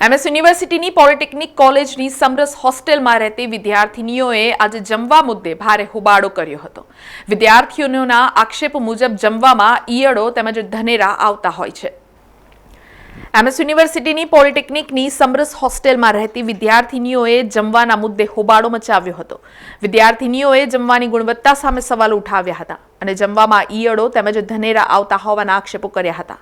MS યુનિવર્સિટીની polytechnic કોલેજની સમરસ હોસ્ટેલમાં રહેતી વિદ્યાર્થિનીઓએ આજે જમવા મુદ્દે ભારે હોબાળો કર્યો હતો. વિદ્યાર્થીઓના આક્ષેપ મુજબ જમવામાં ઈયળો તેમજ ધનેરા આવતા હોય છે. એમએસ યુનિવર્સિટીની પોલિટેકનિકની સમરસ હોસ્ટેલમાં રહેતી વિદ્યાર્થિનીઓએ જમવાના મુદ્દે હોબાળો મચાવ્યો હતો. વિદ્યાર્થિનીઓએ જમવાની ગુણવત્તા સામે સવાલ ઉઠાવ્યા હતા. અને જમવામાં ઈયળો તેમજ ધનેરા આવતા હોવાના આક્ષેપો કર્યા હતા.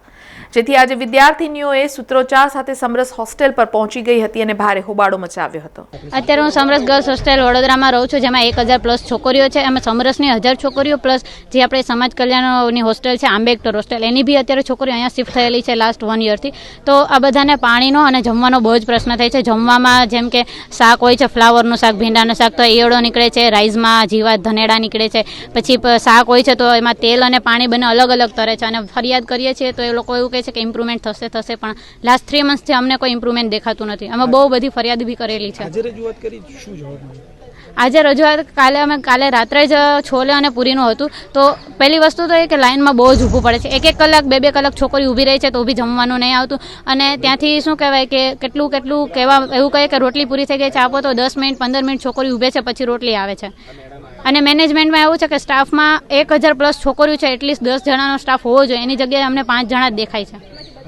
જેથી આજે વિદ્યાર્થીનીઓએ સૂત્રોચ્ચાર સાથે સમરસ હોસ્ટેલ પર પહોંચી ગઈ હતી અને ભારે હોબાળો મચાવ્યો હતો. અત્યારે હું સમરસ ગર્લ્સ હોસ્ટેલ વડોદરામાં રહું છું, જેમાં એક હજાર પ્લસ છોકરીઓ છે. એમાં સમરસની હજાર છોકરીઓ પ્લસ જે આપણે સમાજ કલ્યાણની હોસ્ટેલ છે, આંબેડકર હોસ્ટેલ, એની બી અત્યારે છોકરીઓ અહીંયા શિફ્ટ થયેલી છે લાસ્ટ વન યરથી તો આ બધાને પાણીનો અને જમવાનો બહુ જ પ્રશ્ન થાય છે. જમવામાં જેમ કે શાક હોય છે ફ્લાવરનું શાક, ભીંડાનું શાક, તો ઈયળો નીકળે છે રાઈસમાં જીવા ધનેડા નીકળે છે. પછી શાક હોય છે તો એમાં તેલ અને પાણી બંને અલગ અલગ તરે છે. અને ફરિયાદ કરીએ છીએ તો એ લોકો એવું કહે છે કે ઇમ્પ્રુવમેન્ટ થશે થશે પણ લાસ્ટ થ્રી મંથથી અમને કોઈ ઇમ્પ્રુવમેન્ટ દેખાતું નથી. અમે બહુ બધી ફરિયાદ બી કરેલી છે? આજે રજૂઆત કાલે અમે કાલે રાત્રે જ છોલે અને પૂરીનું હતું. તો પહેલી વસ્તુ તો એ કે લાઇનમાં બહુ જ ઊભું પડે છે. એક એક કલાક બે બે કલાક છોકરી ઊભી રહી છે તો ઊભી જમવાનું નહીં આવતું. અને ત્યાંથી શું કહેવાય કે કેટલું કેટલું કહેવા એવું કહે કે રોટલી પૂરી થઈ ગઈ છે આપો તો દસ મિનિટ પંદર મિનિટ છોકરી ઊભે છે પછી રોટલી આવે છે. અને મેનેજમેન્ટમાં એવું છે કે સ્ટાફમાં એક હજાર પ્લસ છોકરીઓ છે એટલીસ્ટ દસ જણાનો સ્ટાફ હોવો જોઈએ. એની જગ્યાએ અમને પાંચ જણા જ દેખાય છે.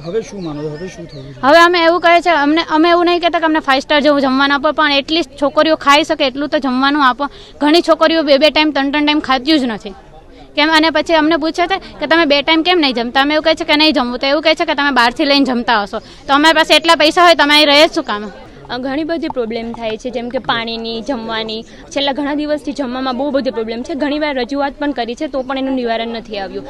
હવે શું માનો હવે શું થયું હવે અમે એવું કહે છે અમને અમે એવું નહીં કહેતા કે અમને ફાઇવ સ્ટાર જેવું જમવાનું આપો પણ એટલીસ્ટ છોકરીઓ ખાઈ શકે એટલું તો જમવાનું આપો. ઘણી છોકરીઓ બે બે ટાઈમ ત્રણ ત્રણ ટાઈમ ખાતી જ નથી. કેમ? અને પછી અમને પૂછે છે કે તમે બે ટાઈમ કેમ નહીં જમતા? અમે એવું કહે છે કે નહીં જમવું. તો એવું કહે છે કે તમે બહારથી લઈને જમતા હશો. તો અમારી પાસે એટલા પૈસા હોય તમે અહીં રહે જ શું કામ? ઘણી બધી પ્રોબ્લેમ થાય છે, જેમ કે પાણીની, જમવાની. છેલ્લા ઘણા દિવસથી જમવામાં બહુ બધી પ્રોબ્લેમ છે. ઘણીવાર રજૂઆત પણ કરી છે, તો પણ એનું નિવારણ નથી આવ્યું.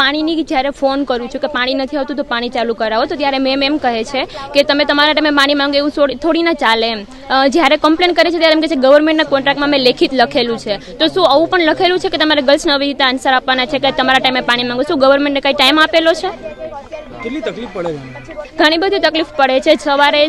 પાણીની જ્યારે ફોન કરું છું કે પાણી નથી આવતું તો પાણી ચાલુ કરાવો, તો ત્યારે મેમ એમ કહે છે કે તમે તમારા ટાઈમે પાણી માંગે એવું થોડી ના ચાલે એમ. જ્યારે કમ્પ્લેન કરે છે ત્યારે એમ કહે છે ગવર્મેન્ટના કોન્ટ્રાક્ટમાં મેં લેખિત લખેલું છે. તો શું આવું પણ લખેલું છે કે તમારે ગર્લ્સને આવી રીતે આન્સર આપવાના છે કે તમારા ટાઈમે પાણી માંગો શું ગવર્મેન્ટને કંઈ ટાઈમ આપેલો છે? કેટલી તકલીફ પડે ઘણી બધી તકલીફ પડે છે. સવારે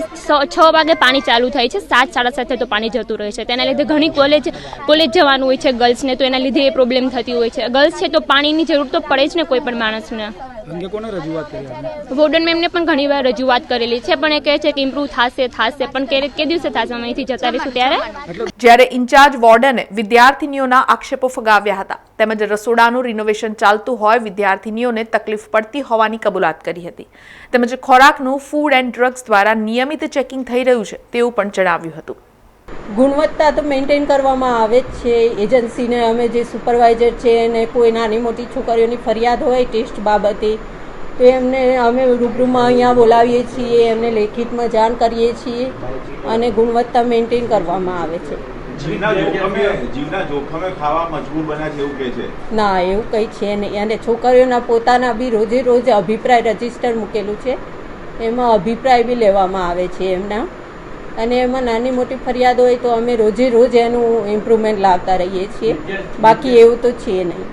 છ વાગે પાણી ચાલુ થાય છે. સાત, સાડા સાતે તો પાણી જતું રહે છે. તેના લીધે ઘણી કોલેજ કોલેજ જવાનું હોય છે ગર્લ્સને, તો એના લીધે એ પ્રોબ્લેમ થતી હોય છે. ગર્લ્સ છે તો પાણીની જરૂર તો પડે જ ને કોઈ પણ માણસને. અંગે કોને રજૂઆત કરી વોર્ડન મેમને પણ ઘણી વાર રજૂઆત કરેલી છે પણ એ કહે છે કે ઇમ્પ્રૂવ થશે થશે પણ કે કે દિવસે થશે અમે અહીંથી જતા રહીશું ત્યારે? જ્યારે ઇન્ચાર્જ વોર્ડને વિદ્યાર્થીનીઓના આક્ષેપો ફગાવ્યા હતા તેમજ રસોડાનું રિનોવેશન ચાલતું હોય વિદ્યાર્થીનીઓને તકલીફ પડતી હોવાની કબૂલાત કરી હતી. તેમજ ખોરાકનું ફૂડ એન્ડ ડ્રગ્સ દ્વારા નિયમિત ચેકિંગ થઈ રહ્યું છે તેવું પણ જણાવ્યું હતું. ગુણવત્તા તો મેન્ટેન કરવામાં આવે જ છે. એજન્સીને અમે જે સુપરવાઇઝર છે અને કોઈ નાની મોટી છોકરીઓની ફરિયાદ હોય ટેસ્ટ બાબતે તો એમને અમે રૂબરૂમાં અહીંયા બોલાવીએ છીએ એમને લેખિતમાં જાણ કરીએ છીએ અને ગુણવત્તા મેન્ટેન કરવામાં આવે છે. જીવના જોખમે ખાવા મજબૂર બન્યા છે એવું કે છે. ના એવું કંઈ છે નહીં. અને છોકરીઓના પોતાના બી રોજે રોજ અભિપ્રાય રજિસ્ટર મૂકેલું છે. એમાં અભિપ્રાય બી લેવામાં આવે છે એમના. અને એમાં નાની મોટી ફરિયાદ હોય તો અમે રોજે રોજ એનું ઇમ્પ્રુવમેન્ટ લાવતા રહીએ છીએ. બાકી એવું તો છે નહીં.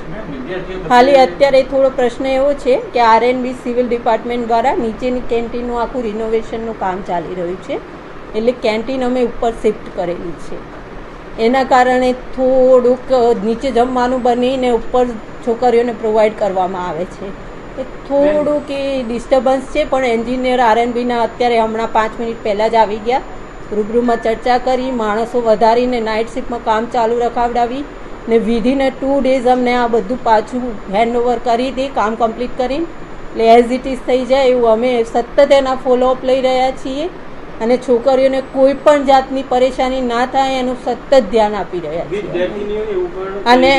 ખાલી અત્યારે થોડો પ્રશ્ન એવો છે કે આરએનબી સિવિલ ડિપાર્ટમેન્ટ દ્વારા નીચેની કેન્ટીનનું આખું રિનોવેશનનું કામ ચાલી રહ્યું છે. એટલે કેન્ટીન અમે ઉપર શિફ્ટ કરેલી છે. એના કારણે થોડુંક નીચે જમવાનું બનીને ઉપર છોકરીઓને પ્રોવાઈડ કરવામાં આવે છે. થોડુંક એ ડિસ્ટર્બન્સ છે, પણ એન્જિનિયર આરએનબીના અત્યારે હમણાં પાંચ મિનિટ પહેલાં જ આવી ગયા. રૂબરૂમાં ચર્ચા કરી માણસો વધારીને નાઇટ શિફ્ટમાં કામ ચાલુ રખાવડાવી ને વિધિને ટુ ડેઝ અમને આ બધું પાછું હેન્ડઓવર કરી દે કામ કમ્પ્લીટ કરીને. એટલે એઝ ઇટ ઇઝ થઈ જાય એવું અમે સતત એના ફોલોઅપ લઈ રહ્યા છીએ અને છોકરીઓને કોઈ પણ જાતની પરેશાની ના થાય એનું સતત ધ્યાન આપી રહ્યા છીએ. અને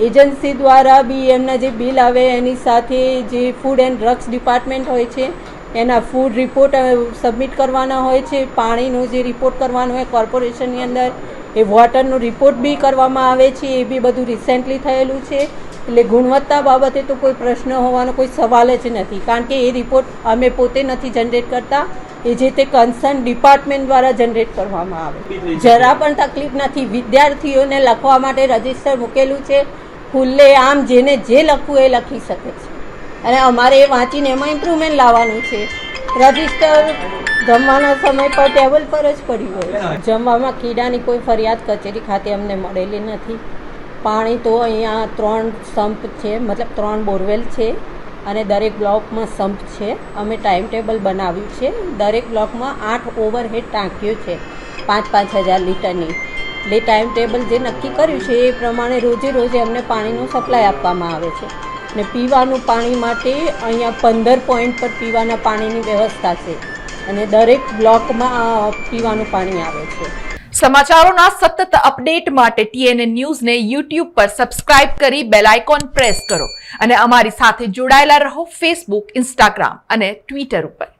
એજન્સી દ્વારા બી એમના જે બિલ આવે એની સાથે જે ફૂડ એન્ડ ડ્રગ્સ ડિપાર્ટમેન્ટ હોય છે એના ફૂડ રિપોર્ટ સબમિટ કરવાના હોય છે. પાણીનું જે રિપોર્ટ કરવાનો હોય કોર્પોરેશનની અંદર એ વોટરનું રિપોર્ટ બી કરવામાં આવે છે એ બી બધું રિસેન્ટલી થયેલું છે. એટલે ગુણવત્તા બાબતે તો કોઈ પ્રશ્ન હોવાનો કોઈ સવાલ જ નથી. કારણ કે એ રિપોર્ટ અમે પોતે નથી જનરેટ કરતા. એ જે તે કન્સર્ન ડિપાર્ટમેન્ટ દ્વારા જનરેટ કરવામાં આવે. જરા પણ તકલીફ નથી. વિદ્યાર્થીઓને લખવા માટે રજિસ્ટર મૂકેલું છે. ખુલ્લે આમ જેને જે લખવું એ લખી શકે છે. અને અમારે એ વાંચીને એમાં ઇમ્પ્રુવમેન્ટ લાવવાનું છે. રજિસ્ટર જમવાના સમય પર ટેબલ પર જ પડ્યું હોય. જમવામાં કીડાની કોઈ ફરિયાદ કચેરી ખાતે અમને મળેલી નથી. પાણી તો અહીંયા ત્રણ સંપ છે, મતલબ ત્રણ બોરવેલ છે અને દરેક બ્લોકમાં સંપ છે. અમે ટાઈમ ટેબલ બનાવ્યું છે. દરેક બ્લોકમાં આઠ ઓવરહેડ ટાંકીઓ છે, પાંચ પાંચ હજાર લીટરની. એટલે ટાઈમ ટેબલ જે નક્કી કર્યું છે એ પ્રમાણે રોજે રોજે અમને પાણીનો સપ્લાય આપવામાં આવે છે. ને પીવાનું પાણી માટે અહીંયા પંદર પોઈન્ટ પર પીવાના પાણીની વ્યવસ્થા છે. અને દરેક બ્લોકમાં પીવાનું પાણી આવે છે. સમાચારોના સતત અપડેટ માટે ટીએનએ ન્યૂઝને યુટ્યુબ પર સબસ્ક્રાઇબ કરી બેલ આઇકોન પ્રેસ કરો. અને અમારી સાથે જોડાયેલા રહો ફેસબુક ઇન્સ્ટાગ્રામ અને ટ્વિટર ઉપર.